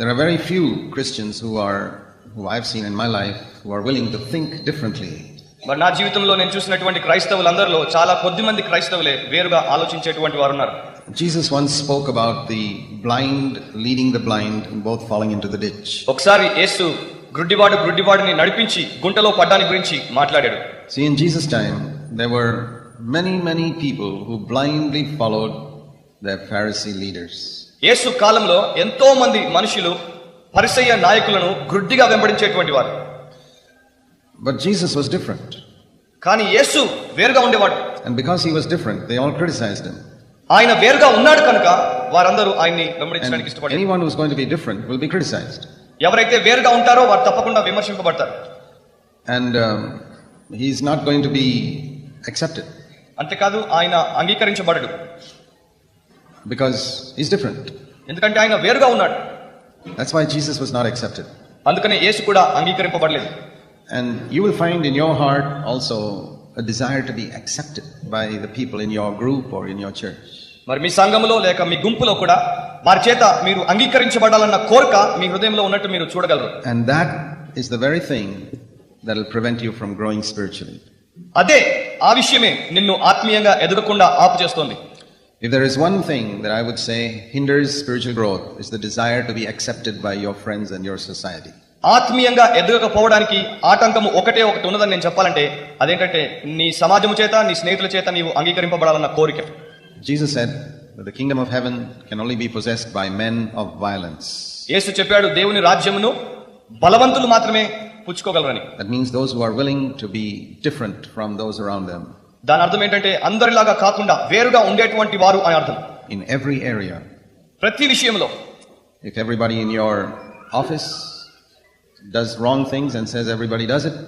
There are very few Christians who are, who I've seen in my life, who are willing to think differently. మరి నా జీవితంలో నేను చూసినటువంటి క్రైస్తవులందరిలో చాలా కొద్ది మంది క్రైస్తవులే వేరుగా ఆలోచించేటువంటి వారు ఉన్నారు Jesus once spoke about the blind leading the blind and both falling into the ditch. ఒకసారి యేసు గ్రుడ్డివాడు గ్రుడ్డివాడిని నడిపించి గుంటలో పడ్డాని గురించి మాట్లాడాడు See, in Jesus' time, there were many, many people who blindly followed their Pharisee leaders. యేసు కాలంలో ఎంతో మంది మనుషులు పరిసయ్య నాయకులను గుడ్డిగా వెంబడించేటువంటి వారు. బట్ జీసస్ వాస్ డిఫరెంట్ కానీ యేసు వేరుగా ఉండేవాడు. And because he was different they all criticised him ఆయన వేరుగా ఉన్నాడు కనుక వారందరూ ఆయన్ని వెంబడించడానికి ఇష్టపడారు anyone who is going to be different will be criticised ఎవరైతే వేరుగా ఉంటారో వారు తప్పకుండా విమర్శించబడతారు and he is not going to be accepted అంతేకాదు ఆయన అంగీకరించబడడు. Because he's different. ఎందుకంటే ఆయన వేరుగా ఉన్నాడు That's why Jesus was not accepted. అందుకనే యేసు కూడా అంగీకరింపబడలేదు And you will find in your heart also a desire to be accepted by the people in your group or in your church. మరి మీ సంఘంలో లేక మీ గుంపులో కూడా వారి చేత మీరు అంగీకరించబడాలన్న కోరిక మీ హృదయంలో ఉన్నట్టు మీరు చూడగలరు And that is the very thing that will prevent you from growing spiritually. అదే ఆ విషయమే నిన్ను ఆత్మీయంగా ఎదగకుండా ఆపు చేస్తోంది If there is one thing that I would say hinders spiritual growth, is the desire to be accepted by your friends and your society. ఆత్మీయంగా ఎదగకపోవడానికి ఆటంకము ఒకటే ఒకటి ఉన్నదని నేను చెప్పాలంటే అదేంటంటే నీ సమాజము చేత నీ స్నేహితుల చేత నీవు అంగీకరింపబడాలన్న కోరిక Jesus said that the kingdom of heaven can only be possessed by men of violence. యేసు చెప్పాడు దేవుని రాజ్యమును బలవంతులు మాత్రమే పుచ్చుకోగలరని That means those who are willing to be different from those around them దాని అర్థం ఏంటంటే అందరిలాగా కాకుండా వేరుగా ఉండేటువంటి వారు అని అర్థం. ఇన్ ఎవ్రీ ఏరియా ప్రతి విషయంలో. If everybody in your office does wrong things and says everybody does it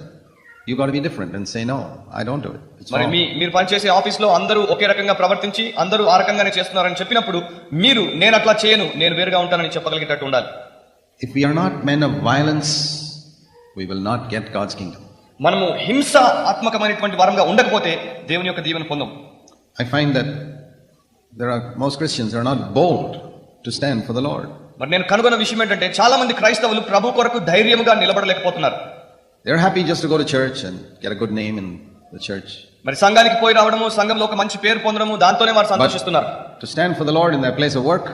you got be different and say no I don't do it మరి మీ మీరు పని చేసే ఆఫీస్ అందరూ ఒకే రకంగా ప్రవర్తించి అందరూ ఆ రకంగానే చేస్తున్నారని చెప్పినప్పుడు మీరు నేను అట్లా చేయను నేను వేరుగా ఉంటానని చెప్పగలిగేటట్టు ఉండాలి. If you are not men of violence we will not get God's kingdom మనము హింస ఆత్మకమైనటువంటి వారంగా ఉండకపోతే దేవుని యొక్క దీవెన పొందం. I find that there are most Christians are not bold to stand for the Lord but నేను కనుగొన్న విషయం ఏంటంటే చాలా మంది క్రైస్తవులు ప్రభు కొరకు ధైర్యంగా నిలబడలేకపోతున్నారు. They are happy just go to church and get a good name in the church మరి సంఘానికి పోయి రావడము సంఘంలో ఒక మంచి పేరు పొందడము దాంతోనే వారు సంతోషిస్తున్నారు. To stand for the Lord in the place of work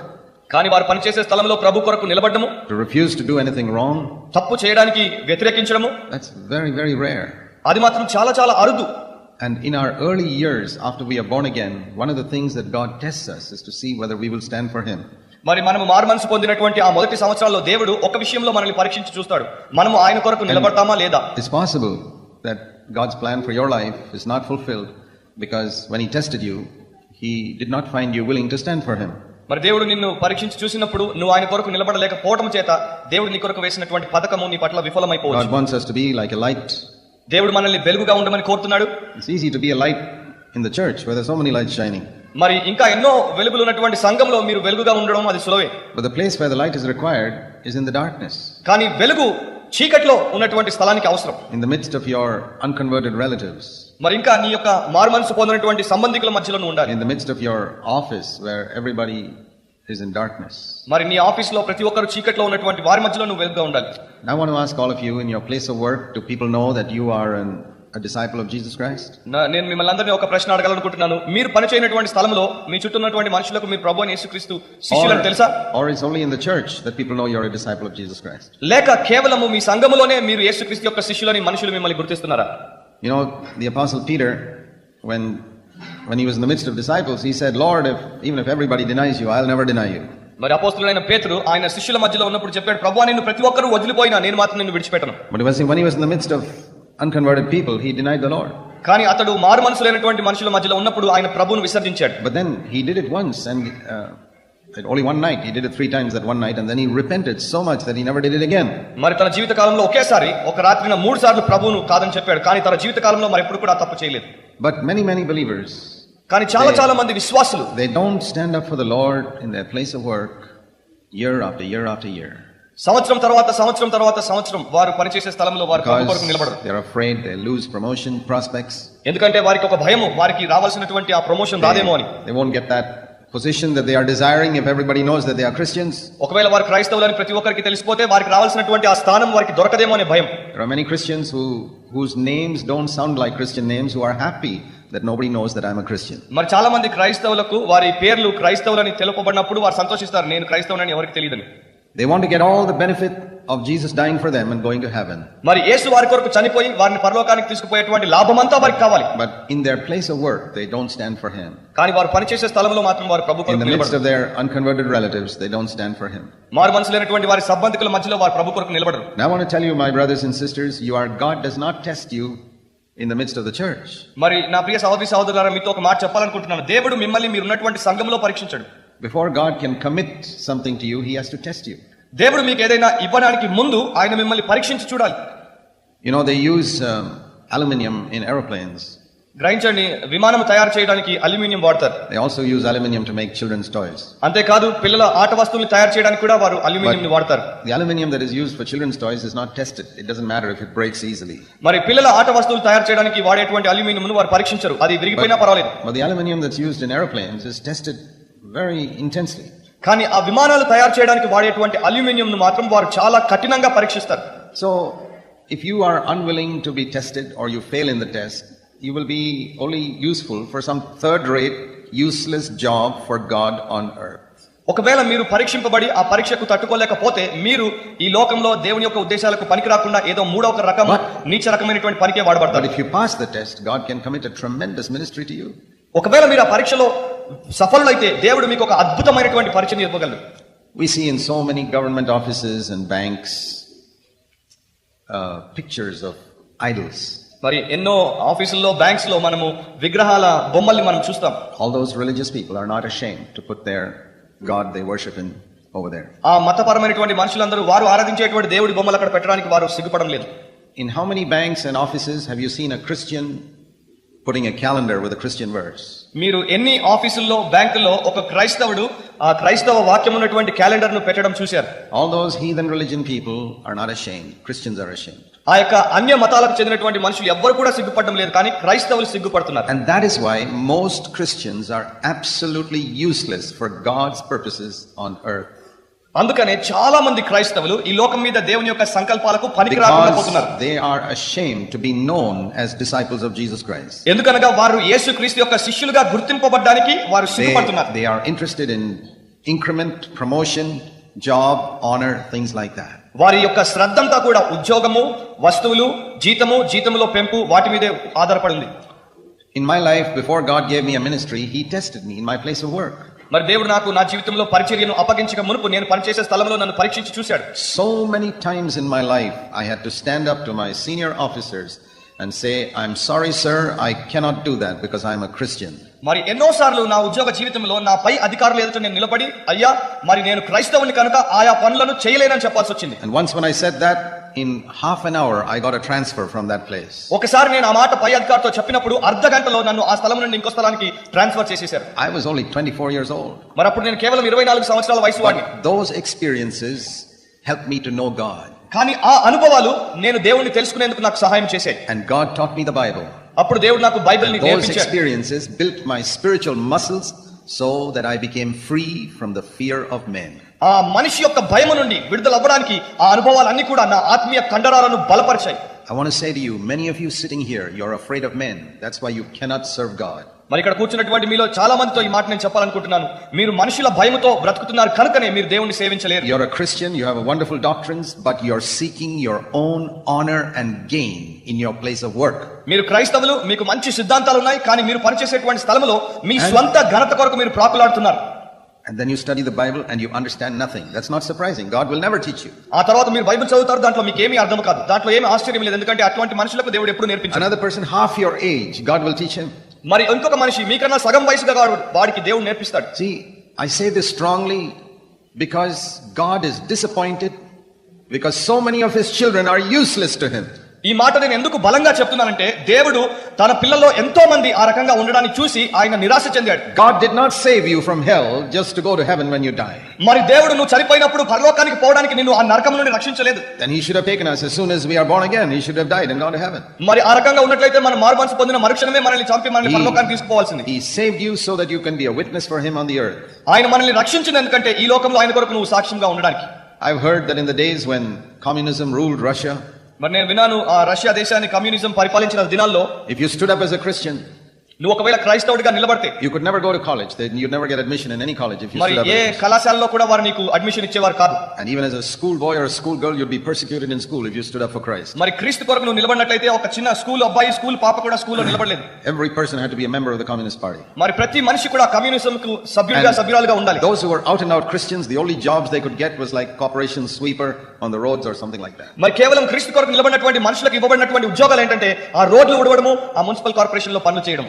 కానీ వారు పనిచేసే స్థలంలో ప్రభు కొరకు నిలబడము to refuse to do anything wrong, తప్పు చేయడానికి వ్యతిరేకించడము that's very, very rare. అది మాత్రం చాలా చాలా అరుదు And in our early years after we are born again, one of the things that God tests us is to see whether we will stand for Him. మరి మనము మారుమనసు పొందినటువంటి ఆ మొదటి సంవత్సరాల్లో దేవుడు ఒక విషయంలో మనల్ని పరీక్షించి చూస్తాడు మనము ఆయన కొరకు నిలబడతామా లేదా It's possible that God's plan for your life is not fulfilled because when He tested you, He did not find you willing to stand for Him. మరి దేవుడు నిన్ను పరీక్షించి చూసినప్పుడు నువ్వు ఆయన కొరకు నిలబడలేకపోవడం చేత దేవుడు నీ కొరకు వేసినటువంటి పథకము నీ పట్ల విఫలమైపోవచ్చు. దేవుడు మనల్ని వెలుగుగా ఉండమని కోరుతున్నాడు to be a light in the church where there's so many lights shining. మరి ఇంకా ఎన్నో వెలుగులు ఉన్నటువంటి సంఘంలో మీరు వెలుగుగా ఉండడం అది సులవే But the place where the light is required is in the darkness, కానీ వెలుగు చీకట్లో ఉన్నటువంటి స్థలానికి అవసరం in the midst of your unconverted relatives, మరి ఇంకా నీ యొక్క మారుమనసు పొందినటువంటి సంబంధికుల మధ్యలో ఉండాలి in the midst of your office where everybody is in darkness. మరి నీ ఆఫీస్లో ప్రతి ఒక్కరు చీకట్లో ఉన్నటువంటి వారి మధ్యలో నువ్వు వెలుగుగా ఉండాలి want to ask all of you in your place of work, do people know that you are an, a disciple of Jesus Christ? నా- నేను మిమ్మల్ని అందరినీ ఒక ప్రశ్న అడగాలనుకుంటున్నాను మీరు పనిచేయనటువంటి స్థలంలో మీ చుట్టూ ఉన్నటువంటి మనుషులకు మీరు ప్రభు అని యేసుక్రీస్తు శిష్యులను తెలుసా or it's only in the church that people know you're a disciple of Jesus Christ? లేక కేవలము మీ సంఘములోనే మీరు యేసుక్రీస్తు యొక్క శిష్యులని మనుషులు మిమ్మల్ని గుర్తిస్తున్నారా You know, the apostle Peter, when, when he was in the midst of disciples, he said, Lord, if, even if everybody denies you, I'll never deny you. మరి అపోస్తులైన పేతురు ఆయన శిష్యుల మధ్యలో ఉన్నప్పుడు చెప్పాడు ప్రభు నిన్ను ప్రతి ఒక్కరు వదిలిపోయినా నేను మాత్రం నిన్ను విడిచిపెట్టను But it was when he was in the midst of unconverted people, he denied the Lord. కానీ అతడు మారు మనసులైనటువంటి మనుషుల మధ్యలో ఉన్నప్పుడు ఆయన ప్రభువును విసర్జించాడు But then he did it once and uh, మరి తన జీవిత కాలంలో ఒకేసారి ఒక రాత్రిన మూడు సార్లు ప్రభువును కాదని చెప్పాడు కానీ తన జీవిత కాలంలో మరి ఎప్పుడు కూడా తప్పు చేయలేదు. బట్ మెనీ మెనీ బిలీవర్స్ కానీ చాలా చాలా మంది విశ్వాసులు they don't stand up for the Lord in their place of work year after year after year సంవత్సరం తర్వాత సంవత్సరం తర్వాత సంవత్సరం వారు పనిచేసే స్థలంలో వారు కొరకు నిలబడరు. ఎందుకంటే వారికి ఒక భయము వారికి రావాల్సినటువంటి ఆ ప్రమోషన్ రాదేమో అని. They won't position that they are desiring if everybody knows that they are Christians. ఒకవేళ వారు క్రైస్తవులని ప్రతి ఒక్కరికి తెలిసిపోతే వారికి రావాల్సినటువంటి ఆ స్థానం వారికి దొరకదేమో అనే భయం There are many Christians who, whose names don't sound like Christian names who are happy that nobody knows that I'm a Christian. మరి చాలా మంది క్రైస్తవులకు వారి పేర్లు క్రైస్తవులని తెలుపబడినప్పుడు వారు సంతోషిస్తారు నేను క్రైస్తవునని ఎవరికి తెలియదని They want to get all the benefit of Jesus dying for them and going to heaven. మరి యేసు వారి కొరకు చనిపోయి వారిని పరలోకానికి తీసుకుపోయేటువంటి లాభమంతా వారికి కావాలి But in their place of work, they don't stand for Him. కానీ వారు పనిచేసే స్థలంలో మాత్రం వారు ప్రభు In కొరకు the midst నిలబడరు of their unconverted relatives, they don't stand for Him. మారు మనసు లేనటువంటి వారి సంబంధికుల మధ్యలో వారు ప్రభు కొరకు నిలబడరు Now I want to tell you, my brothers and sisters, you are God does not test you in the midst of the church. మరి నా ప్రియ సహోదరి సహోదరులారా మీతో ఒక మాట చెప్పాలనుకుంటున్నాను దేవుడు మిమ్మల్ని మీరు ఉన్నటువంటి సంఘంలో పరీక్షించడు Before God can commit something to you, He has to test you. దేవుడు మీకు ఏదైనా ఇవ్వడానికి ముందు ఆయన మిమ్మల్ని పరీక్షించి చూడాలి. You know they use aluminium in aeroplanes గ్రహించండి విమానం తయారు చేయడానికి అల్యూమినియం వాడతారు. They also use aluminium to make children's toys అంతే కాదు పిల్లల ఆట వస్తువులు తయారు చేయడానికి కూడా వారు అల్యూమినియం ని వాడతారు. The aluminium that is used for children's toys is not tested it doesn't matter if it breaks easily మరి పిల్లల ఆట వస్తువులు తయారు చేయడానికి వాడేటువంటి అల్యూమినియం ను వారు పరీక్షించరు. అది విరిగిపోయినా పర్వాలేదు. But the aluminium that is used in aeroplanes is tested very intensively కానీ ఆ విమానాలు తయారు చేయడానికి వాడేటువంటి అల్యూమినియంను మాత్రం వారు చాలా కఠినంగా పరీక్షిస్తారు. So if you are unwilling to be tested or you fail in the test you will be only useful for some third rate useless job for God on earth ఒకవేళ మీరు పరీక్షింపబడి ఆ పరీక్షకు తట్టుకోలేకపోతే మీరు ఈ లోకంలో దేవుని యొక్క ఉద్దేశాలకు పనికి రాకుండా ఏదో మూడో ఒక రకం నీచ రకమైనటువంటి పనికే వాడబడతారు. If you pass the test God can commit a tremendous ministry to ఒకవేళ మీరు ఆ పరీక్షలో సఫలులైతే దేవుడు మీకు ఒక అద్భుతమైనటువంటి పరీక్షను ఇవ్వగలరు We see in so many government offices and banks uh, pictures of idols. మరి ఎన్నో ఆఫీసుల్లో బ్యాంక్స్లో మనము విగ్రహాల బొమ్మల్ని మనం చూస్తాం All those religious people are not ashamed to put their God they worship in over there. ఆ మతపరమైనటువంటి మనుషులందరూ వారు ఆరాధించేటువంటి దేవుడి బొమ్మలు అక్కడ పెట్టడానికి వారు సిగ్గుపడం లేదు In how many banks and offices have you seen a Christian putting a calendar with a Christian verse? మీరు ఎన్ని ఆఫీసుల్లో బ్యాంకుల్లో ఒక క్రైస్తవుడు ఆ క్రైస్తవ వాక్యం ఉన్నటువంటి క్యాలెండర్ను పెట్టడం చూశారు All those heathen religion people are not ashamed. Christians are ashamed. ఆ యొక్క అన్య మతాలకు చెందినటువంటి మనుషులు ఎవ్వరు కూడా సిగ్గుపడడం లేదు కానీ క్రైస్తవులు సిగ్గుపడుతున్నారు And that is why most Christians are absolutely useless for God's purposes on earth. అందుకనే చాలా మంది క్రైస్తవులు ఈ లోకం మీద దేవుని యొక్క సంకల్పాలకు పనికి రాకపోతున్నారు దే ఆర్ అషేమ్ టు ఎందుకనగా వారు యేసుక్రీస్తు యొక్క శిష్యులుగా గుర్తింపబడ్డానికి వారు సిగ్గుపడుతున్నారు increment promotion job honour things like వారి యొక్క శ్రద్ధంతా కూడా ఉద్యోగము వస్తువులు జీతము జీతములో పెంపు వాటి మీదే ఆధారపడి ఉంది in my life before God gave me ministry he tested me in my place of work మరి దేవుడు నాకు నా జీవితంలో పరిచర్యను అప్పగించక మునుపు నేను పనిచేసే స్థలంలో నన్ను పరీక్షించి చూశాడు many times in my life, I had to stand up to my senior officers and say, I'm sorry, sir, I cannot do that because I'm a Christian. మరి ఎన్నోసార్లు నా ఉద్యోగ జీవితంలో నా పై అధికారులు ఎదుట నేను నిలబడి అయ్యా మరి నేను క్రైస్తవుని కనుక ఆయా పనులను చేయలేనని చెప్పాల్సి వచ్చింది And once when I said that, in half an hour, I got a transfer from that place. ఒకసారి నేను ఆ మాట పై అధికారితో చెప్పినప్పుడు అర్ధ గంటలో నన్ను ఆ స్థలం నుండి ఇంకో స్థలానికి ట్రాన్స్ఫర్ చేసేశారు I was only 24 years old. మరి అప్పుడు నేను కేవలం ఇరవై నాలుగు సంవత్సరాల వయసు వాడిని But those experiences helped me to know God. కానీ ఆ అనుభవాలు నేను దేవుణ్ణి తెలుసుకునేందుకు నాకు సహాయం చేశాయి And God taught me the Bible. అప్పుడు దేవుడు నాకు బైబిల్ని And those నేర్పించాడు experiences built my spiritual muscles so that I became free from the fear of men. ఆ మనిషి యొక్క భయము నుండి విడుదల అవ్వడానికి ఆ అనుభవాలన్నీ కూడా నా ఆత్మీయ కండరాలను బలపరిచాయి I want to say to you, many of you sitting here, you're afraid of men. That's why you cannot serve God. మరి ఇక్కడ కూర్చున్నటువంటి మీలో చాలా మందితో ఈ మాట నేను చెప్పాలనుకుంటున్నాను మీరు మనుషుల భయముతో బ్రతుకుతున్నారు కనుకనే మీరు దేవుణ్ణి సేవించలేరు a Christian, you have a wonderful doctrines, but you're seeking your own honor and gain in your place of work. మీరు క్రైస్తవులు మీకు మంచి సిద్ధాంతాలు ఉన్నాయి కానీ మీరు పనిచేసేటువంటి స్థలంలో మీ స్వంత ఘనత కొరకు మీరు ప్రాకులాడుతున్నారు And then you study the Bible and you understand nothing. That's not surprising. God will never teach you. ఆ తర్వాత మీరు బైబిల్ చదువుతారు దాంట్లో మీకు ఏమీ అర్థం కాదు దాంట్లో ఏమీ ఆశ్చర్యం లేదు ఎందుకంటే అటువంటి మనుషులకు దేవుడు ఎప్పుడు నేర్పించారు Another person half your age, God will teach him. మరి ఇంకొక మనిషి మీకన్నా సగం వయసుగా వాడు వాడికి దేవుడు నేర్పిస్తాడు See, I say this strongly because God is disappointed because so many of his children are useless to him. ఈ మాట నేను ఎందుకు బలంగా చెప్తున్నానంటే దేవుడు తన పిల్లల్లో ఎంతో మంది ఆ రకంగా ఉండడానికి చూసి ఆయన నిరాశ చెందాడు. God did not save you from hell just go to heaven when you die మరి దేవుడు నువ్వు చనిపోయినప్పుడు పరలోకానికి పోవడానికి నేను ఆ నరకం నుండి రక్షించలేదు. Then should have taken us. మరి ఆ రకంగా ఉన్నట్లయితే మన మార్మన్స్ పొందిన మరుక్షణమే మనల్ని చంపి మనల్ని పరలోకానికి తీసుకోవాల్సింది హి ఆయన మనల్ని రక్షించిన ఎందుకంటే ఈ లోకంలో ఆయన కొరకు నువ్వు సాక్ష్యంగా ఉండడానికి. I have heard that in the days when communism ruled Russia మరి నేను విన్నాను ఆ రష్యా దేశాన్ని కమ్యూనిజం పరిపాలించిన దినాల్లో if you stood up as a Christian నువ్వు ఒకవేళ క్రైస్తవుడిగా నిలబడితే you could never go to college then you never get admission in any college if you మరి ఏ కళాశాలలో కూడా వారు నీకు అడ్మిషన్ ఇచ్చేవారు కాదు. And even as a school boy or school girl you be persecuted in school if you stood up for Christ మరి క్రీస్తు కొరకు నువ్వు నిలబడినట్లయితే ఒక చిన్న స్కూల్ అబ్బాయి స్కూల్ పాప కూడా స్కూల్లో నిలబడలేదు. Every person had to be a member of the communist party మరి ప్రతి మనిషి కూడా కమ్యూనిజం కు సభ్యుడిగా సభ్యురాలుగా ఉండాలి. Those who were out and out Christians the only jobs they could get was like corporation sweeper on the roads or something like that మరి కేవలం క్రీస్తు కొరకు నిలబడినటువంటి మనుషులకు ఇవ్వబడినటువంటి ఉద్యోగాలు ఏంటంటే ఆ రోడ్లు ఉడవడము ఆ మున్సిపల్ కార్పొరేషన్లో పనులు చేయడం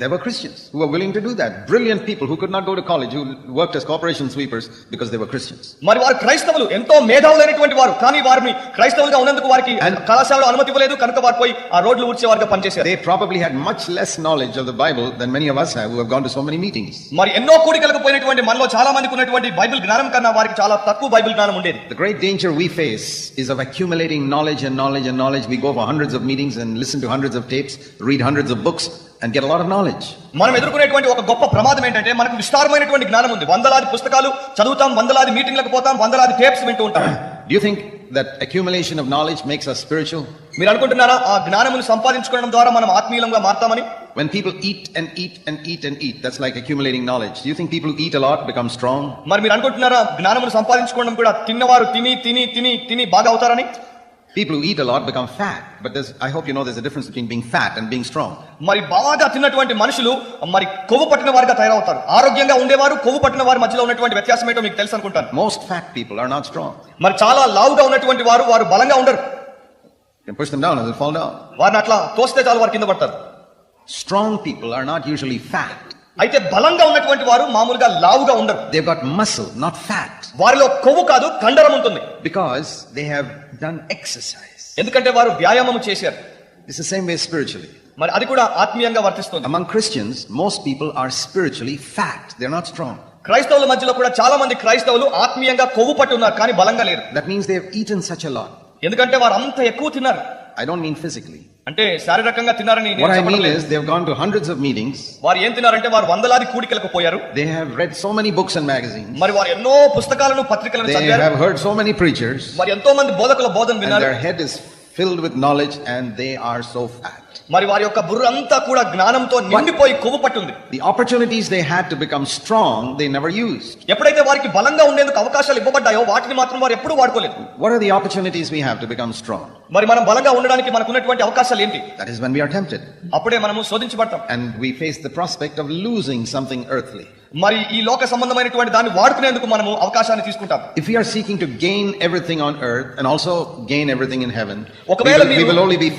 there were Christians who were willing to do that. Brilliant people who could not go to college, who worked as corporation sweepers because they were Christians. మరి వారు క్రైస్తవులు ఎంతో మేధావులైనటువంటి వారు కానీ వారిని క్రైస్తవులుగా ఉన్నందుకు వారికి And- కళాశాలలో అనుమతి ఇవ్వలేదు కనుక వారు పోయి ఆ రోడ్లు ఊడ్చే వారుగా పనిచేశారు They probably had much less knowledge of the Bible than many of us have who have gone to so many meetings. మరి ఎన్నో కూడికలకు పోయినటువంటి మనలో చాలా మందికి ఉన్నటువంటి బైబిల్ జ్ఞానం కన్నా వారికి చాలా తక్కువ బైబిల్ జ్ఞానం ఉండేది The great danger we face is of accumulating knowledge and knowledge and knowledge. We go for hundreds of meetings and listen to hundreds of tapes, read hundreds of books, and get a lot of knowledge. మనం ఎదుర్కొనేటువంటి ఒక గొప్ప ప్రమాదం ఏంటంటే మనకు విస్తారమైనటువంటి జ్ఞానం ఉంది వందలాది పుస్తకాలు చదువుతాం వందలాది మీటింగ్లకు పోతాం వందలాది టేప్స్ వింటూ ఉంటాం Do you think that accumulation of knowledge makes us spiritual? మీరు అనుకుంటున్నారా ఆ జ్ఞానమును సంపాదించుకోవడం ద్వారా మనం ఆత్మీయంగా మారతామని When people eat and eat and eat and eat, that's like accumulating knowledge. Do you think people who eat a lot become strong? మరి మీరు అనుకుంటున్నారా జ్ఞానమును సంపాదించుకోవడం కూడా తిన్నవారు తిని తిని తిని తిని బాగా అవుతారని People who eat a lot become fat, but there's, I hope you know there's a difference between being fat and being strong. మరి బాగా తిన్నటువంటి మనుషులు మరి కొవ్వు పట్టిన వారిగా తయారవుతారు ఆరోగ్యంగా ఉండేవారు కొవ్వు పట్టిన వారి మధ్యలో ఉన్నటువంటి వ్యత్యాసం ఏంటో మీకు తెలుసు అనుకుంటాను Most fat people are not strong. మరి చాలా లావుగా ఉన్నటువంటి వారు వారు బలంగా ఉండరు down and they'll fall down. వారిని అట్లా తోస్తే చాలు వారు కింద పడతారు Strong people are not usually fat. అయితే బలంగా ఉన్నటువంటి వారు మామూలుగా లావుగా ఉండరు. They got muscle not fat వారిలో కొవ్వు కాదు కండరం ఉంటుంది. Because they have done exercise ఎందుకంటే వారు వ్యాయామం చేశారు. It's the same way spiritually మరి అది కూడా ఆత్మీయంగా వర్తిస్తుంది. Among Christians most people are spiritually fat they not strong క్రైస్తవుల మధ్యలో కూడా చాలా మంది క్రైస్తవులు ఆత్మీయంగా కొవ్వు పట్టి ఉన్నారు కానీ బలంగా లేరు. That means they have eaten such a lot ఎందుకంటే వారు అంత ఎక్కువ తిన్నారు. ఐ డోంట్ మీన్ ఫిజికల్లీ అంటే శారీరకంగా తినారని నేను చెప్పడం లేదు they have gone to hundreds of meetings వారు ఏం తిన్నారంటే వారు వందలాది కూడికలకు పోయారు. They have read so many books and magazines మరి వారు ఎన్నో పుస్తకాలను పత్రికలను చదివారు. They have heard so many preachers మరి ఎంతో మంది బోధకుల బోధన విన్నారు. And their head is filled with knowledge and they are so fat. మరి వారి యొక్క బుర్ర అంతా కూడా జ్ఞానంతో నిండిపోయి కొవ్వు పట్టుంది The opportunities they had to become strong, they never used. ఎప్పుడైతే వారికి బలంగా ఉండేందుకు అవకాశాలు ఇవ్వబడ్డాయో వాటిని మాత్రం వారు ఎప్పుడు వాడుకోలేదు What are the opportunities we have to become strong? మరి మనం బలంగా ఉండడానికి మనకు ఉన్నటువంటి అవకాశాలు ఏంటి That is when we are tempted అప్పుడే మనము శోధించబడతాం and we face the prospect of losing something earthly. మరి ఈ లోక సంబంధమైనటువంటి దాన్ని వాడుకునేందుకు మనము అవకాశాన్ని తీసుకుంటాం. If you seeking to gain everything on earth and also gain everything in heaven ఒకవేళ మీరు విల్ ఓన్లీ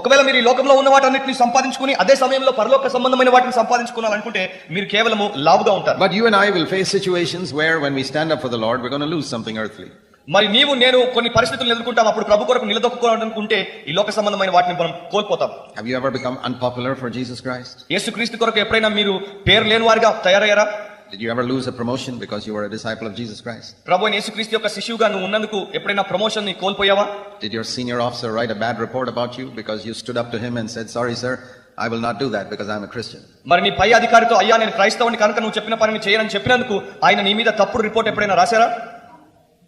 ఒకవేళ మీరు ఈ లోకంలో ఉన్న వాటి వాటన్నిటిని సంపాదించుకుని అదే సమయంలో పరలోక సంబంధమైన వాటిని సంపాదించుకోవాలనుకుంటే మీరు కేవలము లావుగా ఉంటారు. But you and I will face situations where when we stand up for the Lord we gonna lose something earthly మరి నీవు నేను కొన్ని పరిస్థితులు ఎదుర్కొంటాం అప్పుడు ప్రభు కొరకు నిలదొక్కుకోవాలనుకుంటే ఈ లోక సంబంధమైన వాటిని మనం కోల్పోతాం Have you ever become unpopular for Jesus Christ? యేసుక్రీస్తు కొరకు ఎప్పుడైనా మీరు పేరు లేని వారిగా తయారయ్యారా Did you ever lose a promotion because you were a disciple of Jesus Christ? ప్రభు యేసుక్రీస్తు యొక్క శిష్యుగా నువ్వు ఉన్నందుకు ఎప్పుడైనా ప్రమోషన్ని కోల్పోయావా Did your senior officer write a bad report about you because you stood up to him and said, Sorry, sir, will not do that because I'm a Christian? మరి నీ పై అధికారితో అయ్యా నేను క్రైస్తవుని కనుక నువ్వు చెప్పిన పనిని చేయనని చెప్పినందుకు ఆయన నీ మీద తప్పుడు రిపోర్ట్ ఎప్పుడైనా రాశారా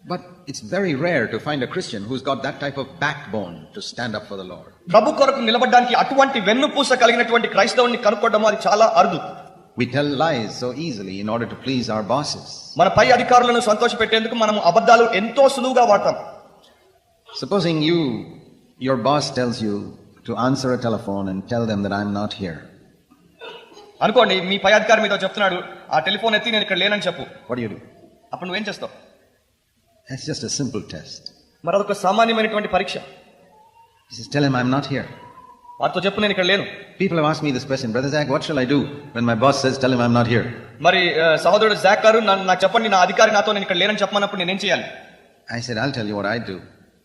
But it's very rare to find a Christian who's got that type of backbone to stand up for the Lord. ప్రభు కొరకు నిలబడడానికి అటువంటి వెన్నుపూస కలిగినటువంటి క్రైస్తవుని కనుక్కోవడం అది చాలా అరుదు We tell lies so easily in order to please our bosses. మన పై అధికారులను సంతోషపెట్టేందుకు మనం అబద్ధాలు ఎంతో సులువుగా వాడతాం Supposing you, your boss tells you to answer a telephone and tell them that I'm not here. అనుకోండి మీ పై అధికారి మీతో చెప్తున్నాడు ఆ టెలిఫోన్ ఎత్తి నేను ఇక్కడ లేనని చెప్పు What do you do? అప్పుడు నువ్వేం చేస్తావు That's just a simple test. మరి అదొక సామాన్యమైనటువంటి పరీక్ష He says, Tell him I'm not here. వారితో చెప్పు నేను ఇక్కడ లేను People have asked me this question, Brother Zach, what shall I do when my boss says, Tell him I'm not here? మరి సహోదరుడు జాక్ గారు నాకు చెప్పండి నా అధికారి నాతో నేను ఇక్కడ లేనని చెప్పమన్నప్పుడు నేనేం చేయాలి I said, I'll tell you what I do.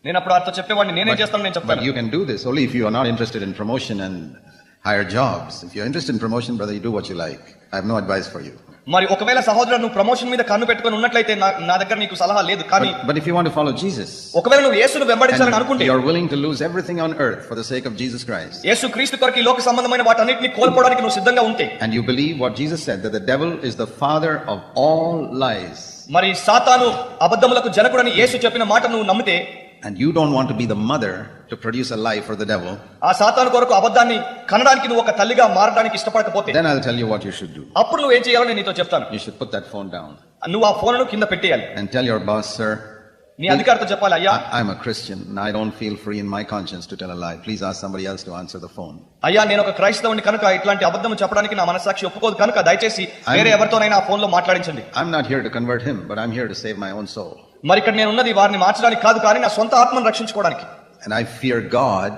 నేను అప్పుడు వారితో చెప్పేవాడిని నేనేం చేస్తాను నేను చెప్తాను you can do this only if you are not interested in promotion and higher jobs. If you're interested in promotion, brother, you do what you like. I have no advice for you. మరి ఒకవేళ సహోదరు నువ్వు promotion మీద కన్ను పెట్టుకుని ఉన్నట్లయితే నా దగ్గర నీకు సలహా లేదు. కానీ but if you follow Jesus ఒకవేళ నువ్వు యేసును అనుకుంటే everything on earth for the sake క్రీస్తు కొరకు ఈ లోక సంబంధమైన కోల్పోవడానికి సిద్ధంగా ఉంటే and you believe what Jesus devil father all lies మరి సాతాను అబద్ధములకు జనకుడని యేసు చెప్పిన మాట నువ్వు నమ్మితే and you don't want to be the mother to produce a lie for the devil, ఆ సాతాను కొరకు అబద్ధాన్ని కనడానికి నువ్వు ఒక తల్లిగా మారడానికి ఇష్టపడకపోతే then I'll tell you what you should do. అప్పుడు నువ్వు ఏం చేయాలో నేను నీతో చెప్తాను You should put that phone down నువ్వు ఆ ఫోన్ను కింద పెట్టేయాలి and tell your boss, sir, నీ అధికారితో చెప్పాలి అయ్యా I- I'm a Christian and I don't feel free in my conscience to tell a lie. Please ask somebody else to answer the phone. అయ్యా నేను ఒక క్రైస్తవుని కనుక ఇట్లాంటి అబద్ధం చెప్పడానికి నా మనసాక్షి ఒప్పుకోదు కనుక దయచేసి వేరే ఎవరితోనైనా ఆ ఫోన్లో మాట్లాడించండి I'm not here to convert him, but I'm here to save my own soul. మరి ఇక్కడ నేను ఉన్నది వారిని మార్చడానికి కాదు కానీ నా సొంత ఆత్మను రక్షించుకోవడానికి And I fear God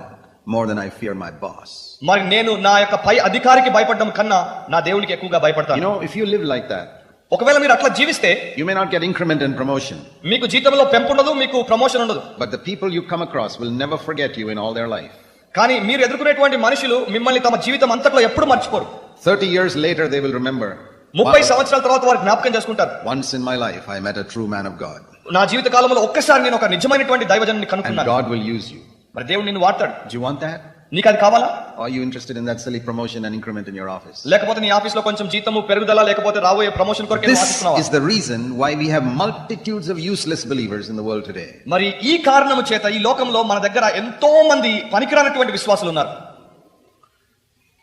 more than I fear my boss. మరి నేను నా యొక్క పై అధికారికి భయపడడం కన్నా నా దేవునికి ఎక్కువగా You భయపడతాను know, if you live like that, ఒకవేళ మీరు అట్లా జీవిస్తే you may not get increment and promotion, మీకు జీతంలో పెంపు ఉండదు మీకు ప్రమోషన్ ఉండదు but the people you come across will never forget you in all their life. కానీ మీరు ఎదుర్కొనేటువంటి మనుషులు మిమ్మల్ని తమ జీవితం అంతట్లో ఎప్పుడు మర్చిపోరు 30 years later, they will remember. ముప్పై సంవత్సరాల తర్వాత వారు జ్ఞాపకం చేసుకుంటారు. Once in my life I met true man of God నా జీవిత కాలంలో ఒక్కసారి నేను ఒక నిజమైనటువంటి దైవజనుని కనుక్కున్నాను. గాడ్ యూస్ దేవుడు నీకు అది కావాలా? You interested in promotion and increment your office లేకపోతే నీ ఆఫీస్లో కొంచెం జీతము పెరుగుదల లేకపోతే రావోయే ప్రమోషన్ కొరకు నేను the reason why we have multitudes of useless believers in world today మరి ఈ కారణము చేత ఈ లోకంలో మన దగ్గర ఎంతో మంది పనికిరానటువంటి విశ్వాసాలు ఉన్నారు.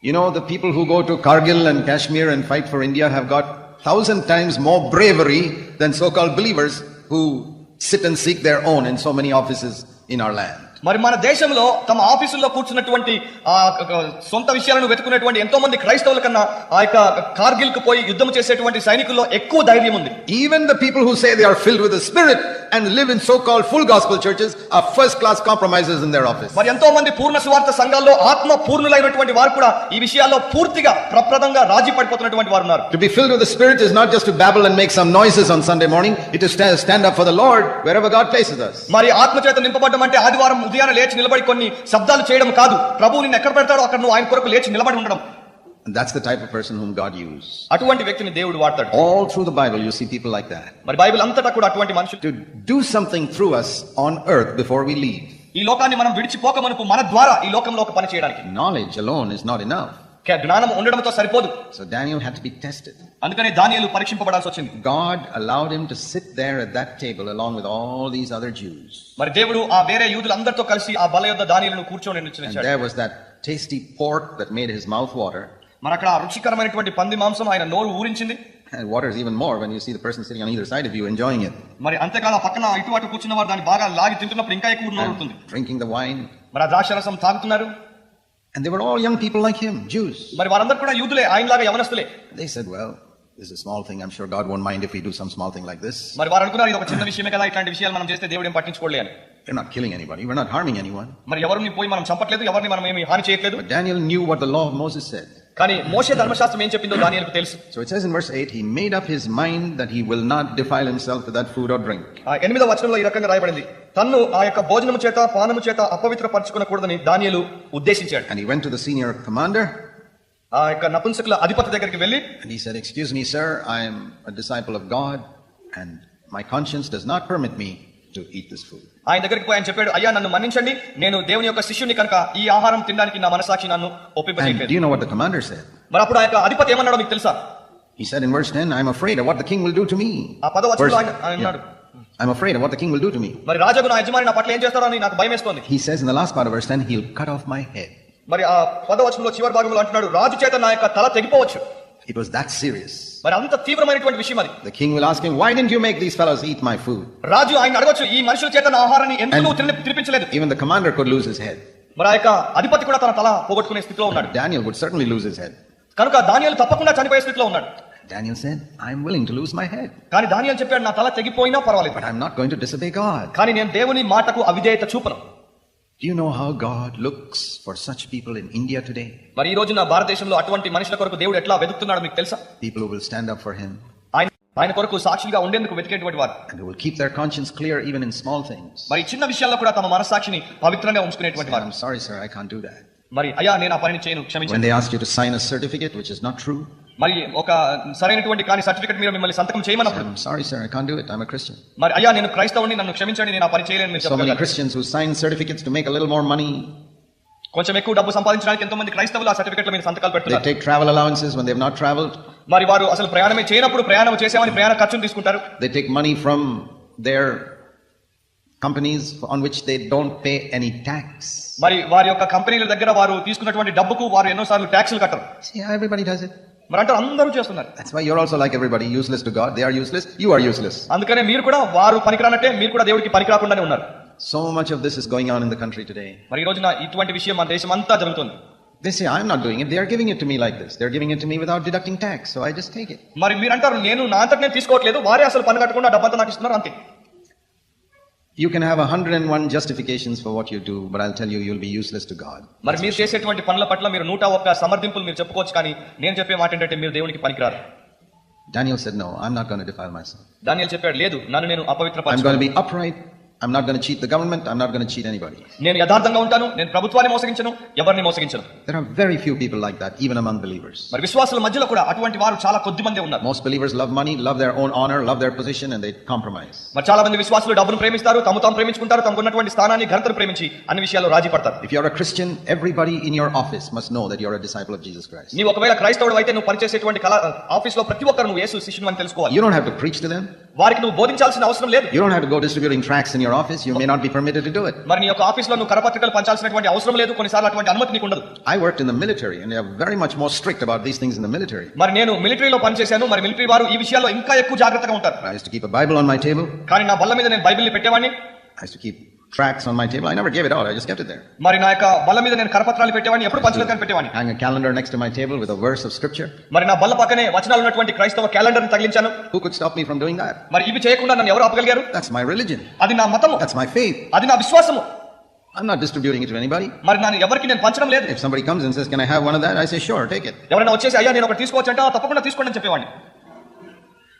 You know, the people who go to Kargil and Kashmir and fight for India have got thousand times more bravery than so-called believers who sit and seek their own in so many offices in our land. మరి మన దేశంలో తమ ఆఫీసుల్లో కూర్చున్నటువంటి సొంత విషయాలను వెతుకునేటువంటి ఎంతో మంది క్రైస్తవుల కన్నా ఆ యొక్క కార్గిల్కు పోయి యుద్ధం చేసేటువంటి సైనికుల్లో ఎక్కువ ధైర్యం ఉంది Even the people who say they are filled with the Spirit and live in so-called full gospel churches are first-class compromisers in their office. మరి ఎంతో మంది పూర్ణ సువార్త సంఘాల్లో ఆత్మ పూర్ణులైనటువంటి వారు కూడా ఈ విషయాల్లో పూర్తిగా ప్రప్రదంగా రాజీ పడిపోతున్నటువంటి వారు ఉన్నారు To be filled with the Spirit is not just to babble and make some noises on Sunday morning, it is to stand up for the Lord wherever God places us. మరి ఆత్మ చేత నింపబడ్డం అంటే ఆదివారం ఉదయాన్నే లేచి నిలబడి కొన్ని శబ్దాలు చేయడం కాదు ప్రభువు నిన్ను ఎక్కడ పెడతాడో అక్కడ నువ్వు ఆయన కొరకు లేచి నిలబడి ఉండడం And that's the type of person whom God uses. అటువంటి వ్యక్తిని దేవుడు వాడతాడు All through the Bible, you see people like that. మరి బైబిల్ అంతటా కూడా అటువంటి మనుషులు To do something through us on earth before we leave. ఈ లోకాన్ని మనం విడిచిపోక మనకు మన ద్వారా ఈ లోకంలో ఒక పని చేయడానికి Knowledge alone is not enough. జ్ఞానం ఉండడంతో సరిపోదు So Daniel had to be tested. అందుకనే దానియలు పరీక్షింపబడాల్సి వచ్చింది God allowed him to sit there at that table along with all these other Jews. మరి దేవుడు ఆ వేరే యూదులందరితో కలిసి ఆ బల యొద్ద కూర్చొని నిలిచాడు there was that tasty pork that made his mouth water. మరి అక్కడ రుచికరమైనటువంటి పంది మాంసం ఆయన నోరు ఊరించింది And waters even more when you see the person sitting on either side of you enjoying it. మరి అంతేకాదు పక్కన ఇటు అటు కూర్చున్న వారు దాన్ని బాగా లాగి తింటున్నప్పుడు ఇంకా ఎక్కువ నోరు ఊరుతుంది And drinking the wine. మరి ఆ ద్రాక్ష రసం తాగుతున్నారు And they were all young people like him, Jews. మరి వారందరూ కూడా యూదులే ఆయనలాగా యవనస్తులే They said, well, this is a small thing. I'm sure God won't mind if we do some small thing like this. మరి వారు అనుకున్నారు ఇది ఒక చిన్న విషయమే కదా ఇట్లాంటి విషయాలు మనం చేస్తే దేవుడు ఏం పట్టించుకోలే అని We're not killing anybody. We're not harming anyone. మరి ఎవరిని పోయి మనం చంపట్లేదు ఎవరిని మనం ఏమి హాని చేయట్లేదు But Daniel knew what the law of Moses said. కానీ మోసే ధర్మశాస్త్రం ఏం చెప్పిందో దానియలకు తెలుసు So it says in verse 8, he made up his mind that he will not defile himself with that food or drink. ఆ ఎనిమిదో వచనంలో ఈ రకంగా రాయబడింది తన్ను ఆ యొక్క భోజనము చేత పానము చేత అపవిత్ర పరచుకునకూడదని దానియలు ఉద్దేశించాడు And he went to the senior commander ఆ యొక్క నపుంసకుల అధిపతి దగ్గరికి వెళ్ళి and he said, Excuse me, sir, I am a disciple of God and my conscience does not permit me to eat this food. ఆయన దగ్గరికి పోయి ఆయన చెప్పాడు అయ్యా నన్ను మన్నించండి నేను దేవుని యొక్క శిష్యుని కనుక ఈ ఆహారం తినడానికి నా మనసాక్షి నన్ను ఒప్పింపచేయట్లేదు you know what the commander said? మరి అప్పుడు ఆ యొక్క అధిపతి ఏమన్నాడో మీకు తెలుసా He said in verse 10, I'm afraid of what the king will do to me. ఆ పదవచనంలో Verse- ఆయన అన్నాడు. I'm afraid of what the king will do to me. మరి రాజగు నా యజమాని నా పట్ల ఏం చేస్తారో అని నాకు భయం వేస్తోంది He says in the last part of verse 10, he'll cut off my head. మరి ఆ పదవచనంలో చివరి భాగంలో అంటున్నాడు రాజు చేత నా యొక్క తల తెగిపోవచ్చు It was that serious. మరి అంత తీవ్రమైనటువంటి విషయం అది The king will ask him, Why didn't you make these fellows eat my food? రాజు ఆయన అడగొచ్చు ఈ మనుషుల చేత నా ఆహారాన్ని ఎందుకు తినిపించలేదు Even the commander could lose his head. మరి ఆ యొక్క అధిపతి కూడా తన తల పోగొట్టుకునే స్థితిలో ఉన్నాడు Daniel would certainly lose his head. కనుక దానియాలు తప్పకుండా చనిపోయే స్థితిలో ఉన్నాడు Daniel said, I'm willing to lose my head, కానీ దానియాలు చెప్పాడు నా తల తెగిపోయినా పర్వాలేదు but I'm not going to disobey God. కానీ నేను దేవుని మాటకు అవిధేయత చూపను Do you know how God looks for such people in India today? మరి ఈ రోజున భారతదేశంలో అటువంటి మనుషుల కొరకు దేవుడు ఎట్లా వెతుకుతున్నాడో మీకు తెలుసా People who will stand up for Him, ఆయన ఆయన కొరకు సాక్షిగా ఉండేందుకు వెతికేటువంటి వారు and who will keep their conscience clear even in small things. మరి చిన్న విషయాల్లో కూడా తమ మనసాక్షిని పవిత్రంగా ఉంచుకునేటువంటి వారు I'm sorry, sir, I can't do that. మరి అయ్యా నేను ఆ పనిని చేయను When క్షమించండి they ask you to sign a certificate, which is not true, మరి ఒక సరైనటువంటి కానీ సర్టిఫికెట్ మీరు మిమ్మల్ని సంతకం చేయమన్నప్పుడు. Sorry sir I can't do it I am a Christian మరి అయ్యా నేను క్రైస్తవుని నన్ను క్షమించండి నేను ఆ పని చేయలేను మీరు చెప్పగలరు. Christians who sign certificates to make a little more money కొంచెం ఎక్కువ డబ్బు సంపాదించడానికి ఎంతో మంది క్రైస్తవులు ఆ సర్టిఫికెట్ల మీద సంతకాలు పెడతారు take travel allowances when they have not travelled మరి వారు అసలు ప్రయాణమే చేయనప్పుడు ప్రయాణం చేసామని ప్రయాణ ఖర్చును తీసుకుంటారు. They take money from their companies on which they don't pay any tax మరి వారి యొక్క కంపెనీల దగ్గర వారు తీసుకున్నటువంటి డబ్బుకు వారు ఎన్నోసార్లు ట్యాక్స్లు కట్టరు. సీ ఎవ్రీబడీ డస్ ఇట్ మరి అంటారు అందరూ చేస్తున్నారు That's why you're also like everybody, useless to God. They are useless. You are useless. అందుకనే మీరు కూడా వారు పనికిరానట్టే మీరు కూడా దేవుడికి పనికిరాకుండానే ఉన్నారు So much of this is going on in the country today. మరి ఈ రోజున ఇటువంటి విషయం మన దేశం అంతా జరుగుతుంది They say, I'm not doing it. They are giving it to me like this. They're giving it to me without deducting tax. So I just take it. మరి మీరు అంటారు నేను నా అంతటి నేను తీసుకోవట్లేదు వారే అసలు పని కట్టకుండా డబ్బంతా నాకు ఇస్తున్నారు అంతే You can have 101 justifications for what you do, but I'll tell you, you'll be useless to God. మరి మీరు చేసేటువంటి పనుల పట్ల మీరు నూట ఒక్క సమర్థింపులు మీరు చెప్పుకోవచ్చు కానీ నేను చెప్పే మాట ఏంటంటే మీరు దేవునికి పనికిరారు Daniel said, No, I'm not going to defile myself. Daniel చెప్పాడు లేదు నన్ను నేను I'm అపవిత్రపరచు going to be upright. I'm not going to cheat the government. I'm not going to cheat anybody. నేను యథార్థంగా ఉంటాను నేను ప్రభుత్వాన్ని మోసగించను ఎవరిని మోసగించను There are very few people like that, even among believers. మరి విశ్వాసుల మధ్యలో కూడా అటువంటి వారు చాలా కొద్ది మంది ఉన్నారు Most believers love money, love their own honor, love their position, and they compromise. మరి చాలా మంది విశ్వాసులు డబ్బును ప్రేమిస్తారు తమ తాము ప్రేమించుకుంటారు తమకు ఉన్నటువంటి స్థానాన్ని ఘనతను ప్రేమించి అన్ని విషయాల్లో రాజీ పడతారు If you're a Christian, everybody in your office must know that you're a disciple of Jesus Christ. నీవు ఒకవేళ క్రైస్తవుడు అయితే నువ్వు పనిచేసేటువంటి కళ ఆఫీస్ లో ప్రతి ఒక్కరు నువ్వు యేసు శిష్యుని అని తెలుసుకోవాలి You don't have to preach to them. వారికి నువ్వు బోధించాల్సిన అవసరం లేదు You don't have to go distributing tracts in your office. You may not be permitted to do it. మరి నీ యొక్క ఆఫీస్ లో నువ్వు కరపత్రికలు పంచాల్సినటువంటి అవసరం లేదు కొన్నిసార్లు అటువంటి అనుమతి నీకు ఉండదు I worked in the military, and they are very much more strict about these things in the military. మరి నేను మిలిటరీలో పనిచేశాను మరి మిలిటరీ వారు ఈ విషయాల్లో ఇంకా ఎక్కువ జాగ్రత్తగా ఉంటారు I used to keep a Bible on my table. కానీ నా బల్ల మీద నేను బైబిల్ని పెట్టేవాడిని I used to keep tracts on my table. I never gave it out. I just kept it there. మరి నా యొక్క బల్ల మీద నేను కరపత్రాలు పెట్టేవాడిని ఎప్పుడు పంచలేదు కానీ పెట్టేవాడిని Hang a calendar next to my table with a verse of scripture. మరి నా బల్ల పక్కనే వచనాలు ఉన్నటువంటి క్రైస్తవ క్యాలెండర్ తగిలించాను Who could stop me from doing that? మరి ఇవి చేయకుండా నన్ను ఎవరు ఆపగలిగారు That's my religion. అది నా మతము That's my faith. అది నా విశ్వాసము I'm not distributing it to anybody. మరి నన్ను ఎవరికి నేను పంచడం లేదు If somebody comes and says, Can I have one of that? I say, Sure, take it. ఎవరైనా వచ్చేసి అయ్యా నేను ఒకటి తీసుకోవచ్చు అంటే తప్పకుండా తీసుకోండి అని చెప్పేవాడిని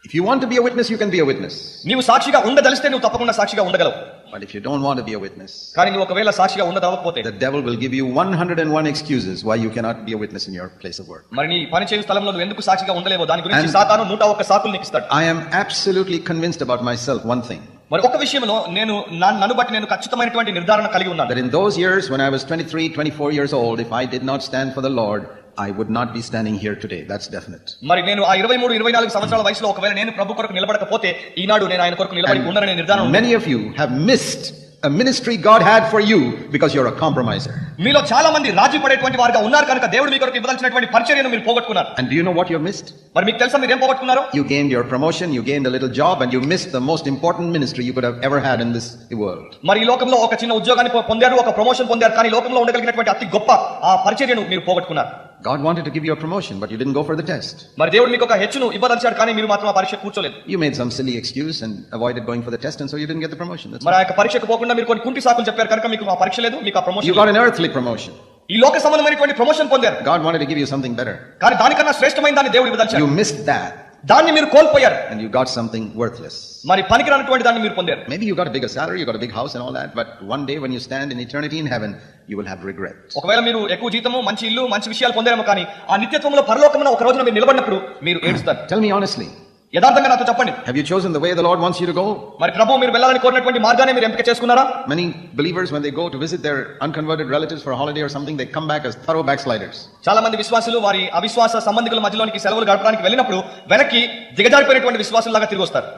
If you want to be a witness, you can be a witness. నీవు సాక్షిగా ఉండదలిస్తే నువ్వు తప్పకుండా సాక్షిగా ఉండగలవు But if you don't want to be a witness, కానీ నువ్వు ఒకవేళ సాక్షిగా ఉండదవకపోతే the devil will give you 101 excuses why you cannot be a witness in your place of work. మరి నీ పని చేయు స్థలంలో నువ్వు ఎందుకు సాక్షిగా ఉండలేవో దాని గురించి సాతాను నూట ఒక్క సాకులు నీకు ఇస్తాడు I am absolutely convinced about myself one thing మరి ఒక విషయంలో నేను నన్ను బట్టి నేను ఖచ్చితమైనటువంటి నిర్ధారణ కలిగి ఉన్నాను that in those years when I was 23, 24 years old, if I did not stand for the Lord, I would not be standing here today. That's definite. మరి నేను ఆ ఇరవై మూడు ఇరవై నాలుగు సంవత్సరాల వయసులో ఒకవేళ నేను ప్రభు కొరకు నిలబడకపోతే ఈనాడు నేను ఆయన కొరకు నిలబడి ఉండనని నిర్ధారణ many of you have missed a ministry God had for you because you're a compromiser. మీలో చాలా మంది రాజీ పడేటువంటి వారుగా ఉన్నారు కనుక దేవుడు మీ కొరకు ఇవ్వదలసినటువంటి పరిచర్యను మీరు పోగొట్టుకున్నారు And do you know what you missed? మరి మీకు తెలుసా మీరు ఏం పోగొట్టుకున్నారు You gained your promotion, you gained a little job, and you missed the most important ministry you could have ever had in this world. మరి ఈ లోకంలో ఒక చిన్న ఉద్యోగాన్ని పొందారు ఒక ప్రమోషన్ పొందారు కానీ లోకంలో ఉండగలిగినటువంటి అతి గొప్ప ఆ పరిచర్యను మీరు పోగొట్టుకున్నారు God wanted to give you a promotion, but you didn't go for the test. మరి దేవుడు మీకు ఒక హెచ్చును ఇవ్వదలిచాడు కానీ మీరు మాత్రం ఆ పరీక్ష కూర్చోలేదు You made some silly excuse and avoided going for the test, and so you didn't get the promotion. That's మరి ఆ యొక్క పరీక్షకు పోకుండా మీరు కొన్ని కుంటి సాకులు చెప్పారు కనుక మీకు ఆ పరీక్ష లేదు మీకు ఆ You promotion got an earthly promotion. ఈ లోక సంబంధమైనటువంటి ప్రమోషన్ పొందారు God wanted to give you something better. కానీ దానికన్నా శ్రేష్టమైన దాన్ని దేవుడు ఇవ్వదలిచాడు You missed that, దాన్ని మీరు కోల్పోయారు. And you got something worthless మరి పనికి రానటువంటి దాన్ని మీరు పొందారు. Maybe you got big salary you got big house and all that but one day when you stand in eternity in heaven you will have regret ఒకవేళ మీరు ఎక్కువ జీతము మంచి ఇల్లు మంచి విషయాలు పొందారేమో కానీ ఆ నిత్యత్వంలో పరలోకమున ఒక రోజున మీరు నిలబడినప్పుడు మీరు ఏడుస్తారు. టెల్ మీ ఆనెస్ట్లీ యథార్థంగా నాతో చెప్పండి. Have you chosen the way the Lord wants you to go మరి ప్రభు మీరు వెళ్ళాలని కోరినటువంటి మార్గాన్ని మీరు ఎంపిక చేసుకున్నారా? Many believers when they go to visit their unconverted relatives for holiday or something they come back as thorough backsliders చాలా మంది విశ్వాసులు వారి అవిశ్వాస సంబంధికుల మధ్యలోనికి సెలవులు గడపడానికి వెళ్ళినప్పుడు వెనక్కి దిగజారిపోయినటువంటి విశ్వాసులు లాగా తిరిగి వస్తారు.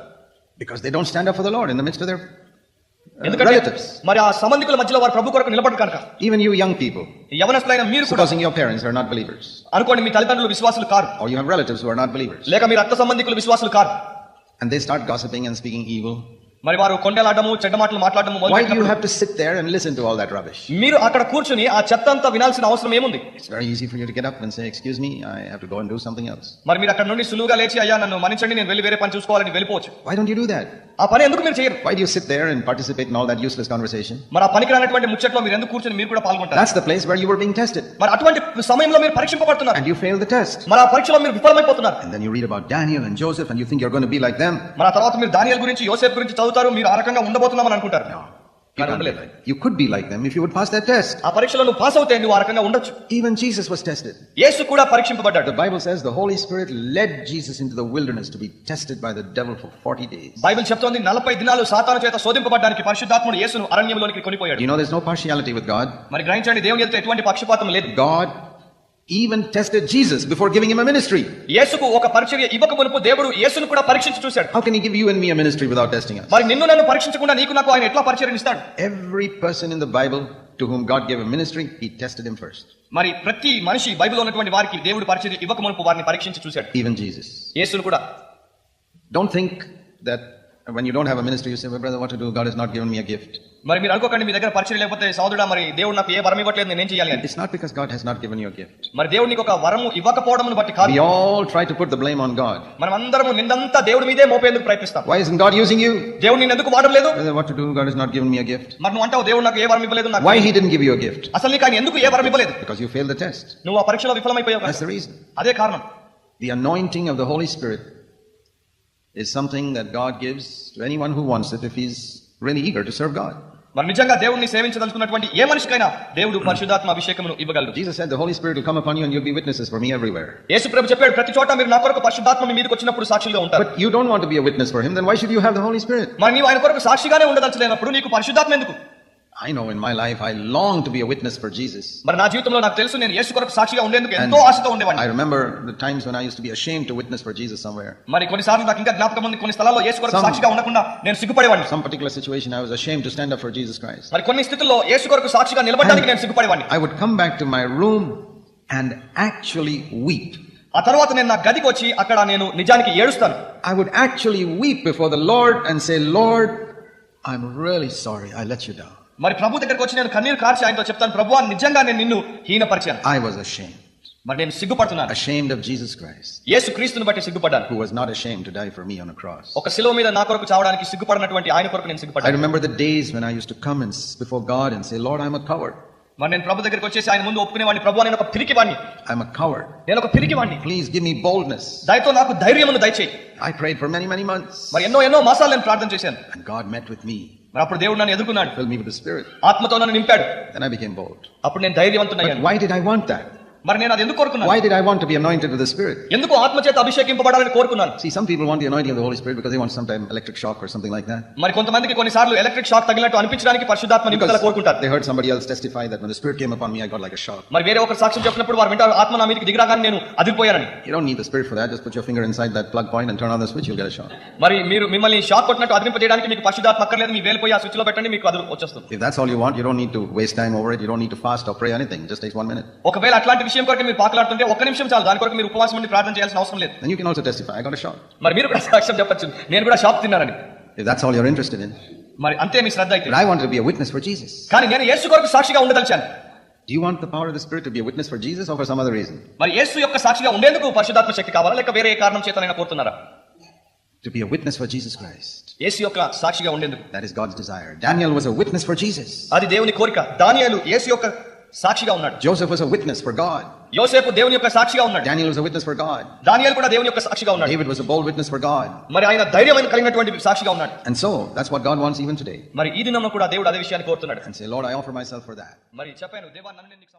Because they don't stand up for the Lord in the midst of their ఎందుకంటే relatives. మరి ఆ సంబంధికుల మధ్యలో వారు ప్రభు కొరకు నిలబడరు కనుక Even you young people, యవనస్తులైన మీరు కూడా supposing your parents are not believers, అనుకోండి మీ తల్లిదండ్రులు విశ్వాసులు కారు or you have relatives who are not believers, లేక మీ రక్త సంబంధికులు విశ్వాసులు కారు and they start gossiping and speaking evil, మరి వారు కొండలాడము చెడ్డ మాటలు మాట్లాడము why you have to that rubbish మీరు అక్కడ కూర్చుని ఆ చెత్త అంతా వినాల్సిన అవసరం ఏముంది? సంథింగ్ మరి మీరు అక్కడ నుండి సులువుగా లేచి అయ్యా నన్ను మనించండి నేను వెళ్ళి వేరే పని చూసుకోవాలని వెళ్ళిపోవచ్చు. Why don't you do that ఆ పని ఎందుకు మీరు చేయరు? Why you sit there and participate in all that useless conversation మరి ఆ పనికి రానటువంటి ముచ్చట్లో మీరు ఎందుకు కూర్చుని మీరు కూడా పాల్గొంటారు? That's the place where you were being tested మరి అటువంటి సమయంలో మీరు పరీక్షింపబడుతున్నారు. And you fail the test మరి ఆ పరీక్షలో మీరు విఫలమైపోతున్నారు. And then you read about Daniel and Joseph and you think you are gonna be like them మరి ఆ తర్వాత మీరు డానియల్ గురించి యోసెఫ్ గురించి చదువుతారు మీరు ఆ రకంగా ఉండబోతున్నామని అనుకుంటారు. You, కానీ can't be ఉండలేదు. like- you could be like them if you would pass that test. ఆ పరీక్షలో నువ్వు పాస్ అవుతే నువ్వు ఆ రకంగా ఉండొచ్చు Even Jesus was tested. Yesu కూడా పరీక్షింపబడ్డాడు The Bible says the Holy Spirit led Jesus into the wilderness to be tested by the devil for 40 days. Bible చెప్తోంది నలభై దినాలు సాతాను చేత శోధింపబడ్డానికి పరిశుద్ధాత్ముడు యేసును అరణ్యంలోనికి కొనిపోయాడు You know there's no partiality with God. మరి గ్రహించండి దేవుని ఎదుట ఎటువంటి పక్షపాతం లేదు God even tested Jesus before giving him a ministry. యేసుకు ఒక పరిచర్య ఇవ్వక మునుపు దేవుడు యేసును కూడా పరీక్షించి చూశాడు How can he give you and me a ministry without testing us? మరి నిన్ను నన్ను పరీక్షించకుండా నీకు నాకు ఆయన ఎట్లా పరిచర్యను ఇస్తాడు Every person in the Bible to whom God gave a ministry, he tested him first. మరి ప్రతి మనిషి బైబిల్లో ఉన్నటువంటి వారికి దేవుడు పరిచర్య ఇవ్వక మునుపు వారిని పరీక్షించి చూశాడు Even Jesus. యేసును కూడా Don't think that when you don't have a ministry, you say, well, brother, what to do? God has not given me a gift. మరి మీరు అనుకోకండి మీ దగ్గర పరిచయం లేకపోతే సోదరుడా మరి దేవుడు నాకు ఏ వరం ఇవ్వట్లేదు నేనేం చేయాలి అని It's not because God has not given you a gift. మరి దేవుడు నీకు ఒక వరము ఇవ్వకపోవడం బట్టి కాదు We all try to put the blame on God. మనం అందరము నిన్నంతా దేవుడి మీదే మోపేందుకు ప్రయత్నిస్తాం Why isn't God using you? దేవుడు నిన్ను ఎందుకు వాడడం లేదు Brother, what to do? God has not given me a gift. మరి నువ్వు అంటావు దేవుడు నాకు ఏ వరం ఇవ్వలేదు నాకు Why he didn't give you a gift? అసలు నీకు ఆయన ఎందుకు ఏ వరం ఇవ్వలేదు Because you failed the test. నువ్వు ఆ పరీక్షలో విఫలమైపోయావు That's కనుక. the reason. అదే కారణం The anointing of the Holy Spirit is something that God gives to anyone who wants it if he's really eager to serve God. మరి నిజంగా దేవుణ్ణి సేవించదలుచుకున్నటువంటి ఏ మనిషికైనా దేవుడు పరిశుద్ధాత్మ అభిషేకమును ఇవ్వగలరు Jesus said the holy spirit will come upon you and you be witnesses for me everywhere Yesu ప్రభు చెప్పాడు ప్రతి చోట మీరు నా కొరకు పరిశుద్ధాత్మ మీ మీదకి వచ్చినప్పుడు సాక్షిగా ఉంటారు. But you don't want to be a witness for him then why should you have the holy spirit మరి నీవు ఆయన కొరకు సాక్షిగానే ఉండదలచలేనప్పుడు నీకు పరిశుద్ధాత్మ ఎందుకు? I know in my life I long to be a witness for Jesus. మరి నా జీవితంలో నాకు తెలుసు నేను యేసు కొరకు సాక్షిగా ఉండేందుకు ఎంతో ఆశతో I ఉండేవాడిని remember the times when I used to be ashamed to witness for Jesus somewhere. మరి కొన్నిసార్లు నాకు ఇంకా జ్ఞాపకం ఉంది కొన్ని స్థలాల్లో యేసు కొరకు Some- సాక్షిగా ఉండకుండా నేను సిగ్గుపడేవాడిని Some particular situation I was ashamed to stand up for Jesus Christ. మరి కొన్ని స్థితుల్లో యేసు కొరకు సాక్షిగా నిలబడడానికి నేను సిగ్గుపడేవాడిని I would come back to my room and actually weep. ఆ తర్వాత నేను నా గదికి వచ్చి అక్కడ నేను నిజానికి ఏడుస్తాను I would actually weep before the Lord and say, Lord, I'm really sorry I let you down. మరి ప్రభు దగ్గరికి వచ్చి నేను కన్నీరు కార్చి ఆయనతో చెప్తాను ప్రభు నిజంగా నేను నిన్ను హీనపరిచాను I was ashamed. మరి నేను సిగ్గుపడుతున్నాను Ashamed of Jesus Christ, యేసు క్రీస్తుని బట్టి సిగ్గుపడ్డాను who was not ashamed to die for me on a cross. ఒక శిలువ మీద నా కొరకు చావడానికి సిగ్గుపడినటువంటి ఆయన కొరకు నేను I సిగ్గుపడ్డాను remember the days when I used to come and s- before God and say, Lord, I'm a coward. మరి నేను ప్రభు దగ్గరికి వచ్చేసి ఆయన ముందు ఒప్పుకునేవాడిని ప్రభు నేను ఒక పిరికి వాడిని I'm a coward. నేను ఒక పిరికి వాడిని Please give me boldness. దయతో నాకు ధైర్యమును దయచేయి I prayed for many, many months. మరి ఎన్నో ఎన్నో మాసాలు నేను ప్రార్థన చేశాను God met with me, మరి అప్పుడు దేవుడు నన్ను ఎదుర్కొన్నాడు. ఆత్మతో నన్ను నింపాడు. అప్పుడు నేను ధైర్యవంతునయ్యాను why did I want that? మరి నేను అది ఎందుకు కోరుకున్నాను Why did I want to be anointed with the Spirit? ఎందుకు ఆత్మ చేత అభిషేకింపబడాలని కోరుకున్నాను See, some people want the anointing of the Holy Spirit because they want sometime electric shock or something like that. మరి కొంతమందికి కొన్నిసార్లు ఎలక్ట్రిక్ షాక్ తగిలినట్టు అనిపించడానికి పరిశుద్ధాత్మ నింపుదల కోరుకుంటారు they heard somebody else testify that when the Spirit came upon me, I got like a shock. మరి వేరే ఒకరు సాక్ష్యం చెప్పినప్పుడు వారు వింటారు ఆత్మ నా మీదకి దిగిరాగానే నేను అదిరిపోయానని You don't need the Spirit for that. Just put your finger inside that plug point and turn on the switch, you'll get a shock. మరి మీరు మిమ్మల్ని షాక్ కొట్టినట్టు అదిరింపజేయడానికి మీకు పరిశుద్ధాత్మ అక్కర్లేదు మీ వేలిపోయి ఆ స్విచ్లో పెట్టండి మీకు అది వచ్చేస్తుంది If that's all you want, you don't need to waste time over it. You don't need to fast or pray anything. Just takes one minute. ఒకవేళ అట్లాంటి విషయం కొరకు మీరు పాకలాడుతుంటే ఒక్క నిమిషం చాలు దాని కొరకు మీరు ఉపవాసం ఉండి ప్రార్థన చేయాల్సిన అవసరం లేదు Then you can also testify, I got a shock. మరి మీరు కూడా సాక్ష్యం చెప్పొచ్చు నేను కూడా షాక్ తిన్నానని If that's all you're interested in. మరి అంతే మీ శ్రద్ధ అయితే But I wanted to be a witness for Jesus. కానీ నేను యేసు కొరకు సాక్షిగా ఉండదలిచాను Do you want the power of the Spirit to be a witness for Jesus or for some other reason? మరి యేసు యొక్క సాక్షిగా ఉండేందుకు పరిశుద్ధాత్మ శక్తి కావాలా లేక వేరే ఏ కారణం చేతనైనా కోరుతున్నారా To be a witness for Jesus Christ. యేసు యొక్క సాక్షిగా ఉండేందుకు That is God's desire. Daniel was a witness for Jesus. అది దేవుని కోరిక దానియాలు యేసు యొక్క సాక్షిగా ఉన్నాడు Joseph was a witness for God. యోసేపు దేవుని యొక్క సాక్షిగా ఉన్నాడు Daniel was a witness for God. దానియాలు కూడా దేవుని యొక్క సాక్షిగా ఉన్నాడు David was a bold witness for God. మరి ఆయన ధైర్యమైన కలిగినటువంటి సాక్షిగా ఉన్నాడు And so, that's what God wants even today. మరి ఈ దినంలో కూడా దేవుడు అదే విషయాన్ని కోరుతున్నాడు And say, Lord, I offer myself for that. మరి చెప్పాను దేవా నన్ను నేను నీకు.